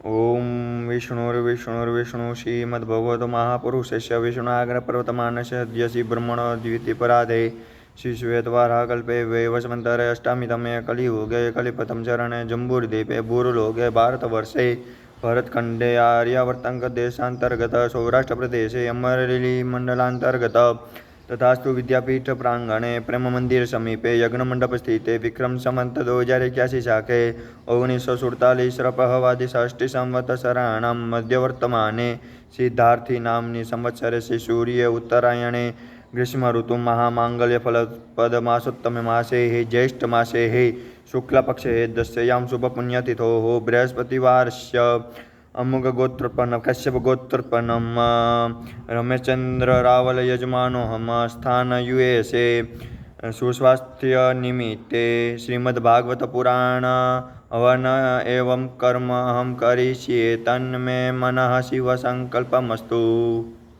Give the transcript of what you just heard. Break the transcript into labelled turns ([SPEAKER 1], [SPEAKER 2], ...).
[SPEAKER 1] ઓમ વિષ્ણુર્વિષ્ણુર્વિષ્ણુ શ્રીમદ્ભગવતો મહાપુરુષસ્ય વિષ્ણુઆગ્રપર્વતમાનસ્ય અદ્યસી બ્રહ્મણ દ્વિતિપરાધે શિશુએતવારા કલ્પે વૈવસમંતરે અષ્ટામિતમે કલિયુગે કલિપતમ ચરણે જંબુર્દીપે ભૂરલોકે ભારતવર્ષે ભરતખંડે આર્યાવર્તંક દેશાંતર્ગત સૌરાષ્ટ્ર પ્રદેશે અમરેલી મંડલાંતર્ગત તથાસ્તુ વિદ્યાપીઠ પ્રાંગણે પ્રેમ મંદિર સમીપે યજ્ઞ મંડપ સ્થિતે વિક્રમ સંમત દો હજાર એક્યાસી શાખે ઓગણીસો સુડતાલીસ રપહવાદી ષષ્ઠી સંવત્સરાણામ મધ્યવર્તમાને સિદ્ધાર્થી નામની સંવત્સરે શ્રી સૂર્ય ઉત્તરાયણે ગ્રીષ્મ ઋતુ મહામાંગલ્ય ફલપદ માસોત્તમે માસે હે, જ્યેષ્ઠ માસે હે શુક્લ હે દસ્યામ શુભ પુણ્યતિથો બૃહસ્પતિવારસ્ય અમુક ગોત્રોત્પન્ન કશ્યપ ગોત્રોત્પન્નમ રમેશચંદ્ર રાવલ યજમાનો હમ સ્થાન યુએસે સુસ્વાસ્થ્ય નિમિત્તે શ્રીમદ ભાગવત પુરાણ હવન એવં કર્મ અહમ કરીષ્યે તન્મે મનઃ શિવ સંકલ્પમસ્તુ